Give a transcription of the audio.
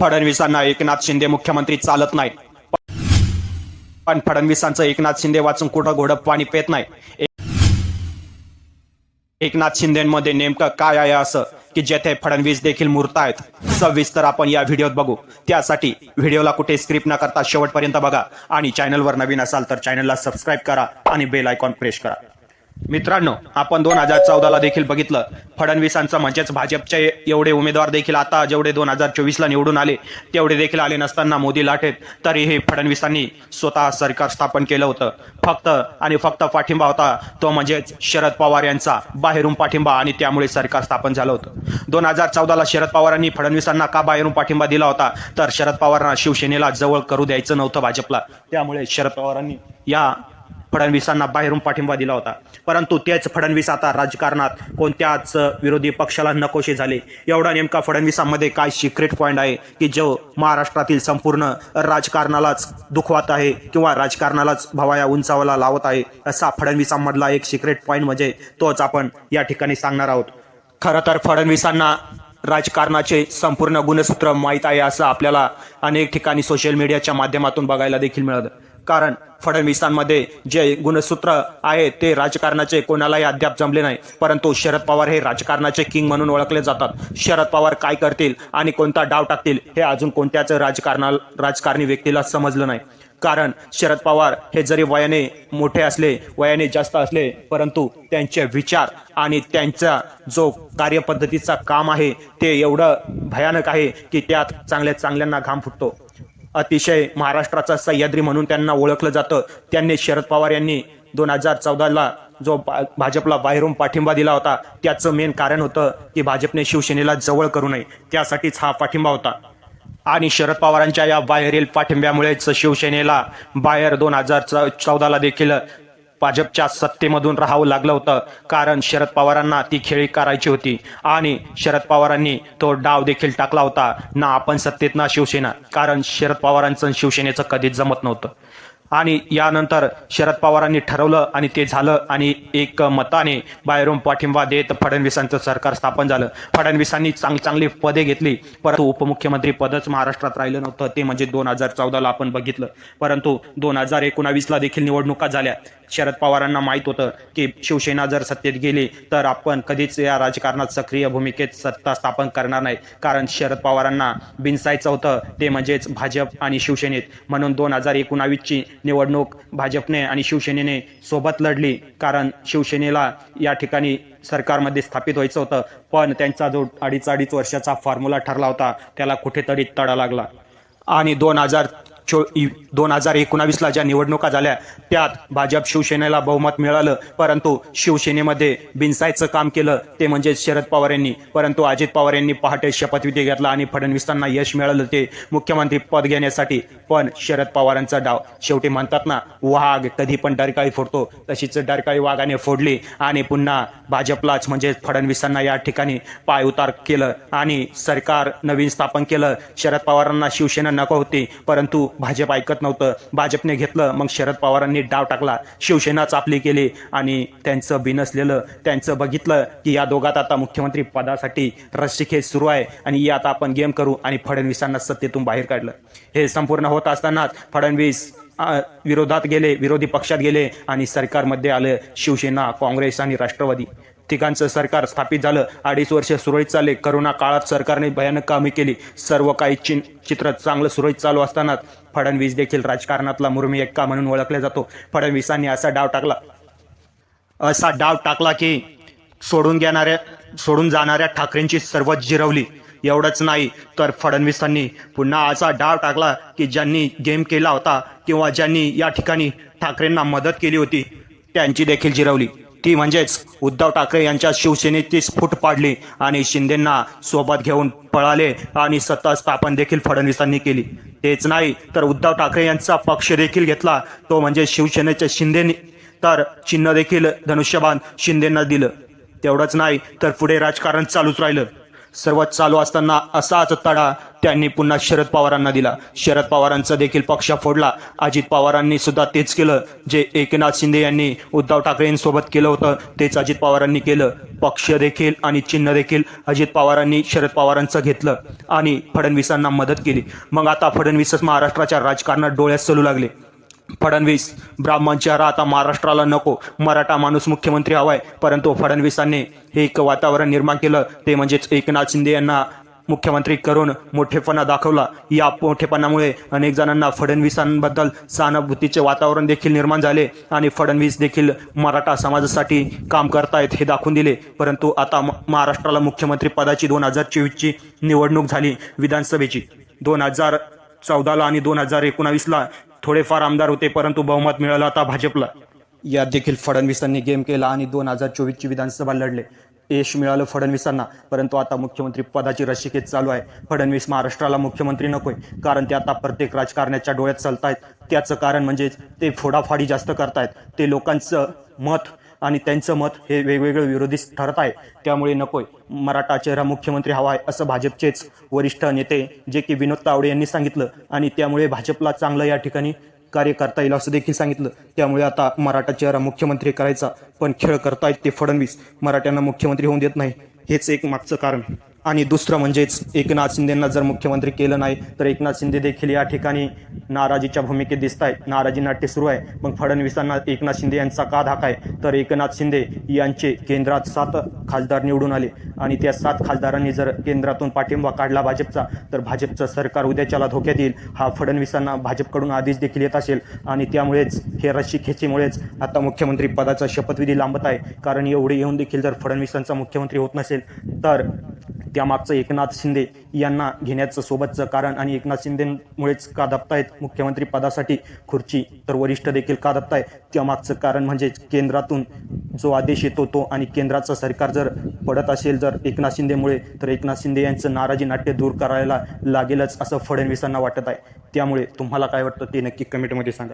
फडणवीसांना एकनाथ शिंदे मुख्यमंत्री चालत नाही पण फडणवीसांचं एकनाथ शिंदे वाचून कुठं घोडं पाणी पेत नाही? एकनाथ शिंदेमध्ये नेमकं काय आहे असं की जेथे फडणवीस देखील मूर्त आहेत? सविस्तर आपण या व्हिडिओत बघू. त्यासाठी व्हिडिओला कुठे स्क्रिप्ट न करता शेवटपर्यंत बघा आणि चॅनलवर नवीन असाल तर चॅनलला सबस्क्राईब करा आणि बेल आयकॉन प्रेस करा. मित्रांनो आपण दोन हजार चौदाला देखील बघितलं. फडणवीसांचं म्हणजेच भाजपचे एवढे उमेदवार देखील आता जेवढे दोन हजार चोवीसला निवडून आले तेवढे देखील आले नसताना मोदी लाटेत. तरीही फडणवीसांनी स्वतः सरकार स्थापन केलं होतं. फक्त आणि फक्त पाठिंबा होता तो म्हणजेच शरद पवार यांचा. बाहेरून पाठिंबा आणि त्यामुळे सरकार स्थापन झालं होतं. दोन हजार चौदाला शरद पवारांनी फडणवीसांना का बाहेरून पाठिंबा दिला होता? तर शरद पवारांना शिवसेनेला जवळ करू द्यायचं नव्हतं भाजपला. त्यामुळे शरद पवारांनी या फडणवीसांना बाहेरून पाठिंबा दिला होता. परंतु तेच फडणवीस आता राजकारणात कोणत्याच विरोधी पक्षाला नकोशे झाले. एवढा नेमका फडणवीसांमध्ये काय सिक्रेट पॉईंट आहे की जो महाराष्ट्रातील संपूर्ण राजकारणालाच दुखवत आहे किंवा राजकारणालाच भवाया उंचावला लावत आहे असा फडणवीसांमधला एक सिक्रेट पॉईंट म्हणजे तोच आपण या ठिकाणी सांगणार आहोत. खरं तर फडणवीसांना राजकारणाचे संपूर्ण गुणसूत्र माहीत आहे असं आपल्याला अनेक ठिकाणी सोशल मीडियाच्या माध्यमातून बघायला देखील मिळतं कारण फडणवीसांमध्ये जे गुणसूत्र आहे ते राजकारणाचे कोणालाही अद्याप जमले नाही. परंतु शरद पवार हे राजकारणाचे किंग म्हणून ओळखले जातात. शरद पवार काय करतील आणि कोणता डाव टाकतील हे अजून कोणत्याच राजकारणा राजकारणी व्यक्तीला समजलं नाही. कारण शरद पवार हे जरी वयाने मोठे असले वयाने जास्त असले परंतु त्यांचे विचार आणि त्यांचा जो कार्यपद्धतीचा काम आहे ते एवढं भयानक आहे की त्यात चांगल्या चांगल्यांना घाम फुटतो. अतिशय महाराष्ट्राचा सह्याद्री म्हणून त्यांना ओळखलं जातं. त्यांनी शरद पवार यांनी दोन हजार चौदाला जो भाजपला बाहेरून पाठिंबा दिला होता त्याचं मेन कारण होतं की भाजपने शिवसेनेला जवळ करू नये. त्यासाठीच हा पाठिंबा होता. आणि शरद पवारांच्या या बाहेरील पाठिंब्यामुळेच शिवसेनेला बाहेर दोन हजार चौदाला देखील भाजपच्या सत्तेमधून राहावं लागलं होतं. कारण शरद पवारांना ती खेळी करायची होती. आणि शरद पवारांनी तो डाव देखील टाकला होता. ना आपण सत्तेत ना शिवसेना. कारण शरद पवारांचं शिवसेनेचं कधीच जमत नव्हतं. आणि यानंतर शरद पवारांनी ठरवलं आणि ते झालं आणि एक मताने बाहेरून पाठिंबा देत फडणवीसांचं सरकार स्थापन झालं. फडणवीसांनी चांग चांगली पदे घेतली परंतु उपमुख्यमंत्री पदच महाराष्ट्रात राहिलं नव्हतं. ते म्हणजे दोन हजार चौदाला आपण बघितलं. परंतु दोन हजार एकोणावीसला देखील निवडणुका झाल्या. शरद पवारांना माहीत होतं की शिवसेना जर सत्तेत गेली तर आपण कधीच या राजकारणात सक्रिय भूमिकेत सत्ता स्थापन करणार नाही. कारण शरद पवारांना बिनसायचं होतं. ते म्हणजेच भाजप आणि शिवसेनेत. म्हणून दोन हजार एकोणावीसची निवडणूक भाजपने आणि शिवसेनेने सोबत लढली. कारण शिवसेनेला या ठिकाणी सरकारमध्ये स्थापित व्हायचं होतं. पण त्यांचा जो अडीच अडीच वर्षाचा फॉर्म्युला ठरला होता त्याला कुठेतरी तडा लागला. आणि दोन हजार चो दोन हजार एकोणावीसला ज्या निवडणुका झाल्या त्यात भाजप शिवसेनेला बहुमत मिळालं परंतु शिवसेनेमध्ये बिनसायचं काम केलं ते म्हणजे शरद पवार यांनी. परंतु अजित पवार यांनी पहाटे शपथविधी घेतला आणि फडणवीसांना यश मिळालं ते मुख्यमंत्री पद घेण्यासाठी. पण शरद पवारांचा डाव शेवटी म्हणतात ना वाघ कधी पण डरकाळी फोडतो तशीच डरकाळी वाघाने फोडली आणि पुन्हा भाजपलाच म्हणजे फडणवीसांना या ठिकाणी पाय उतार केलं. आणि सरकार नवीन स्थापन केलं. शरद पवारांना शिवसेना नको होती परंतु भाजप ऐकत नव्हतं. भाजपने घेतलं मग शरद पवारांनी डाव टाकला. शिवसेना चापली केली आणि त्यांचं बिनसलेलं त्यांचं बघितलं की या दोघात आता मुख्यमंत्री पदासाठी रस्सीखेच सुरू आहे आणि ही आता आपण गेम करू आणि फडणवीसांना सत्तेतून बाहेर काढलं. हे संपूर्ण होत असतानाच फडणवीस विरोधात गेले विरोधी पक्षात गेले आणि सरकारमध्ये आलं शिवसेना काँग्रेस आणि राष्ट्रवादी. तिघांचं सरकार स्थापित झालं. अडीच वर्ष सुरळीत चालले. करोना काळात सरकारने भयानक कामे केली. सर्व काही चिन चित्र चांगलं सुरळीत चालू असतानाच फडणवीस देखील राजकारणातला मुर्मी एक्का म्हणून ओळखला जातो. फडणवीसांनी असा डाव टाकला. असा डाव टाकला की सोडून घेणाऱ्या सोडून जाणाऱ्या ठाकरेंची सर्वच जिरवली. एवढंच नाही तर फडणवीसांनी पुन्हा असा डाव टाकला की ज्यांनी गेम केला होता किंवा ज्यांनी या ठिकाणी ठाकरेंना मदत केली होती त्यांची देखील जिरवली. ती म्हणजेच उद्धव ठाकरे यांच्या शिवसेनेची फूट पाडली आणि शिंदेंना सोबत घेऊन पळाले आणि सत्ता स्थापन देखील फडणवीसांनी केली. तेच नाही तर उद्धव ठाकरे यांचा पक्ष देखील घेतला. तो म्हणजे शिवसेनेच्या शिंदेने तर चिन्ह देखील धनुष्यबाण शिंदेंना दिलं. तेवढंच नाही तर पुढे राजकारण चालूच राहिलं. सर्व चालू असताना असाच तडा त्यांनी पुन्हा शरद पवारांना दिला. शरद पवारांचा देखील पक्ष फोडला. अजित पवारांनी सुद्धा तेच केलं जे एकनाथ शिंदे यांनी उद्धव ठाकरेंसोबत केलं होतं तेच अजित पवारांनी केलं. पक्ष देखील आणि चिन्ह देखील अजित पवारांनी शरद पवारांचं घेतलं आणि फडणवीसांना मदत केली. मग आता फडणवीसच महाराष्ट्राच्या राजकारणात डोळ्यात चलू लागले. फडणवीस ब्राह्मण चेहरा आता महाराष्ट्राला नको मराठा माणूस मुख्यमंत्री हवाय. परंतु फडणवीसांनी हे एक वातावरण निर्माण केलं ते म्हणजेच एकनाथ शिंदे यांना मुख्यमंत्री करून मोठेपणा दाखवला. या मोठेपणामुळे अनेक जणांना फडणवीसांबद्दल सहानुभूतीचे वातावरण देखील निर्माण झाले आणि फडणवीस देखील मराठा समाजासाठी काम करतायत हे दाखवून दिले. परंतु आता म- महाराष्ट्राला मुख्यमंत्री पदाची दोन हजार चोवीसची निवडणूक झाली विधानसभेची. दोन हजार चौदाला आणि दोन हजार एकोणावीसला थोडेफार आमदार होते परंतु बहुमत मिळालं आता भाजपला. यात देखील फडणवीसांनी गेम केला आणि दोन हजार चोवीसची विधानसभा लढले. यश मिळालं फडणवीसांना परंतु आता मुख्यमंत्री पदाची रशिकेत चालू आहे. फडणवीस महाराष्ट्राला मुख्यमंत्री नकोय कारण ते आता प्रत्येक राजकारण्याच्या डोळ्यात चालतायत. त्याचं कारण म्हणजे ते फोडाफाडी जास्त करतायत. ते लोकांचं मत आणि त्यांचं मत हे वेगवेगळे विरोधी ठरत आहे. त्यामुळे नकोय. मराठा चेहरा मुख्यमंत्री हवा आहे असं भाजपचेच वरिष्ठ नेते जे की विनोद तावडे यांनी सांगितलं आणि त्यामुळे भाजपला चांगलं या ठिकाणी कार्य करता येईल असं देखील सांगितलं. त्यामुळे आता मराठा चेहरा मुख्यमंत्री करायचा पण खेळ करतायत ते फडणवीस. मराठ्यांना मुख्यमंत्री होऊन देत नाही. हेच एक मागचं कारण. आणि दुसरं म्हणजेच एकनाथ शिंदेंना जर मुख्यमंत्री केलं नाही तर एकनाथ शिंदे देखील या ठिकाणी नाराजीच्या भूमिकेत दिसत आहेत नाराजी नाट्य सुरू आहे. मग फडणवीसांना एकनाथ शिंदे यांचा का धाक आहे? तर एकनाथ शिंदे यांचे केंद्रात सात खासदार निवडून आले. आणि त्या सात खासदारांनी जर केंद्रातून पाठिंबा काढला भाजपचा तर भाजपचं सरकार उद्याच्याला धोक्यात येईल. हा फडणवीसांना भाजपकडून आदेश देखील येत असेल. आणि त्यामुळेच हे रशी खेचीमुळेच आता मुख्यमंत्री पदाचा शपथविधी लांबत आहे. कारण एवढे येऊन देखील जर फडणवीसांचा मुख्यमंत्री होत नसेल तर त्यामागचं एकनाथ शिंदे यांना घेण्याचं सोबतचं कारण आणि एकनाथ शिंदेमुळेच का दाबतायत? मुख्यमंत्री पदासाठी खुर्ची तर वरिष्ठ देखील का दाबताय? त्यामागचं कारण म्हणजे केंद्रातून जो आदेश येतो तो आणि केंद्राचं सरकार जर पडत असेल जर एकनाथ शिंदेमुळे तर एकनाथ शिंदे यांचं नाराजी नाट्य दूर करायला लागेलच असं फडणवीसांना वाटत आहे. त्यामुळे तुम्हाला काय वाटतं ते नक्की कमेंटमध्ये सांगा.